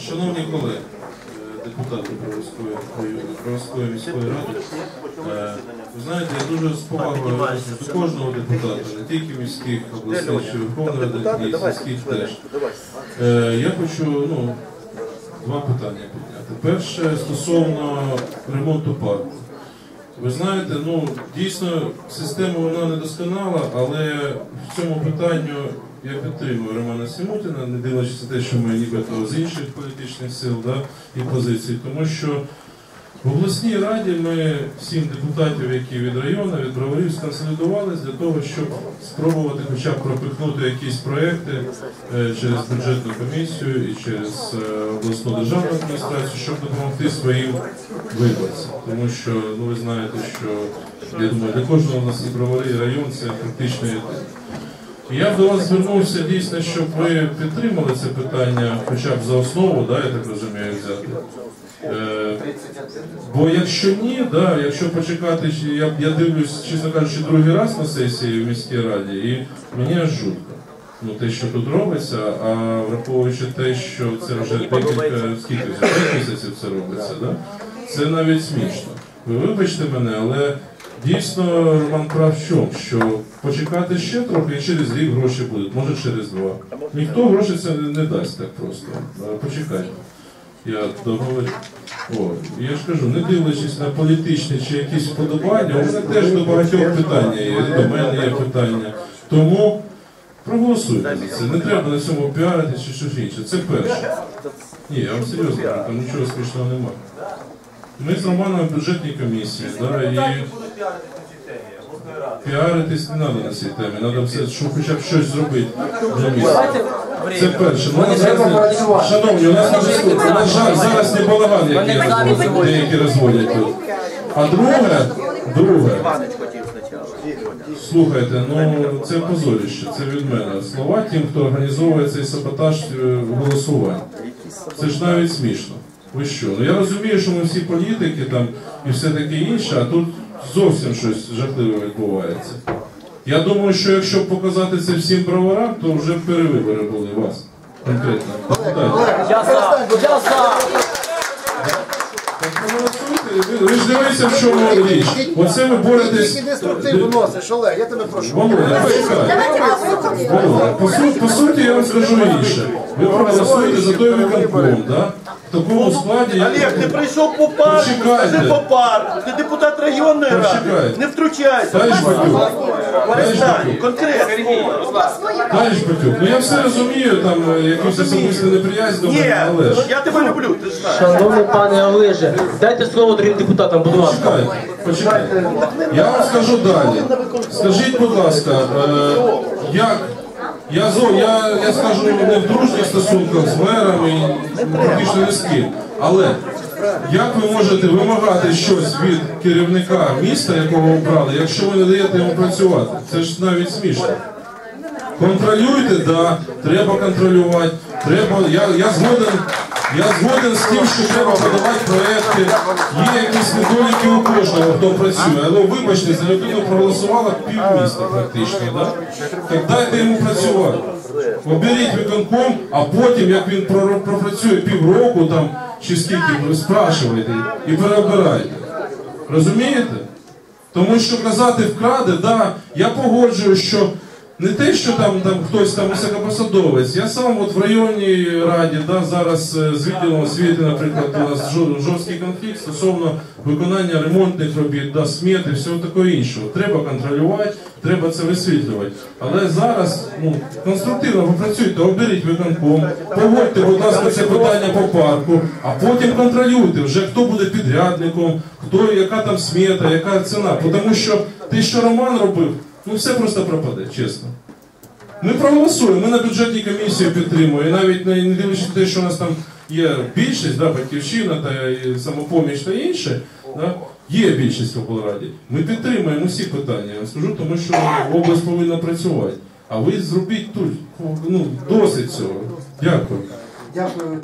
Шановні колеги, депутати Броварської міської ради, е, ви знаєте, я дуже з повагою до кожного депутата, не тільки міських, обласних чи Верховної Ради, і сільських теж. Е, Я хочу ну, два питання підняти. Перше стосовно ремонту парку. Ви знаєте, ну дійсно система вона не досконала, але в цьому питанню я підтримую Романа Сімутіна, не дивлячись на те, що ми нібито з інших політичних сил да, і позицій, тому що в обласній раді ми сім депутатів, які від району, від броварів, сконсолідувалися для того, щоб спробувати хоча б пропихнути якісь проекти е, через бюджетну комісію і через е, обласну державну адміністрацію, щоб допомогти своїм виборцям. Тому що ну ви знаєте, що я думаю, для кожного у нас і бровари, район це фактично єдине. Я б до вас звернувся дійсно, щоб ви підтримали це питання, хоча б за основу, да, я так розумію, взяти. Е, бо якщо ні, да, якщо почекати, я, я дивлюсь, чесно кажучи, другий раз на сесії в міській раді, і мені аж жутко. Ну, те, що тут робиться, а враховуючи те, що це вже декілька, скільки місяців це робиться, да? це навіть смішно. Ви вибачте мене, але дійсно Роман прав в чому, що почекати ще трохи і через рік гроші будуть, може через два. Ніхто гроші це не дасть так просто. Е, Почекайте. Я договорю. О, я ж кажу, не дивлячись на політичні чи якісь вподобання, у мене теж до багатьох питання є, до мене є питання. Тому проголосуйте за це. Не треба на цьому піарити чи щось інше. Це перше. Ні, я вам серйозно кажу, там нічого смішного немає. Ми з Романом в бюджетній комісії, да, і піаритись не треба на цій темі, треба все, щоб хоча б щось зробити для міста. Це перше. Ну, нас не- шановні, у нас не. На жаль, зараз не балаган, який розводять, деякі розводять тут. А друге, друге, слухайте, ну це позоріще, це від мене. Слова тим, хто організовує цей саботаж е, голосувань. Це ж навіть смішно. Ви що? Ну я розумію, що ми всі політики там і все таке інше, а тут зовсім щось жахливе відбувається. Я думаю, що якщо показати це всім броварам, то вже перевибори були вас. Конкретно. Я за! Я за! Ви ви- ж дивіться, в чому річ. Оце ви боретесь. Тільки деструктив виносиш, Олег, я тебе прошу. Володя, почекай. Володя, по, су- по суті, я вам скажу інше. Ви проголосуєте за той виконком, да? В такому складі. Олег, ти прийшов по парку, Почекайте. скажи по парку. Ти депутат районної ради. Почекайте. Не втручайся. Товариш Батюк, Перестань, конкретно. товариш Батюк, ну я все розумію, там е, якусь особисту неприязнь до Ні, мене, але ж. я тебе люблю, ти знаєш. Шановний пане Олеже, дайте слово другим депутатам, будь ласка. Почекайте, почекайте. Я вам скажу далі. Скажіть, будь ласка, е, як я, я, я скажу не в дружніх стосунках з мерами, практично не з ким, але як ви можете вимагати щось від керівника міста, якого обрали, якщо ви не даєте йому працювати? Це ж навіть смішно. Контролюйте, да, треба контролювати. Треба, я, я згоден, я згоден з тим, що треба подавати проекти. Є якісь недоліки у кожного, хто працює. Але вибачте, за людину проголосувало півміста практично. Да? Так дайте йому працювати. Оберіть виконком, а потім, як він про- пропрацює півроку там чи скільки, ви спрашуєте і переобирайте. Розумієте? Тому що казати вкраде, да, я погоджую, що не те, що там, там хтось там високопосадовець. Я сам от в районній раді, да, зараз е, з відділом освіти, наприклад, у нас жорсткий конфлікт стосовно виконання ремонтних робіт, да, смети, всього такого іншого. Треба контролювати, треба це висвітлювати. Але зараз ну, конструктивно попрацюйте, оберіть виконком, погодьте, будь ласка, це питання по парку, а потім контролюйте вже хто буде підрядником, хто яка там смета, яка ціна. Тому що те, що Роман робив, ну все просто пропаде, чесно. Ми проголосуємо, ми на бюджетній комісії підтримуємо, і навіть не дивлячись на те, що у нас там є більшість, да, батьківщина та самопоміч та інше, да, є більшість в облраді. Ми підтримуємо всі питання, я скажу, тому що область повинна працювати. А ви зробіть тут, ну, досить цього. Дякую. Дякую.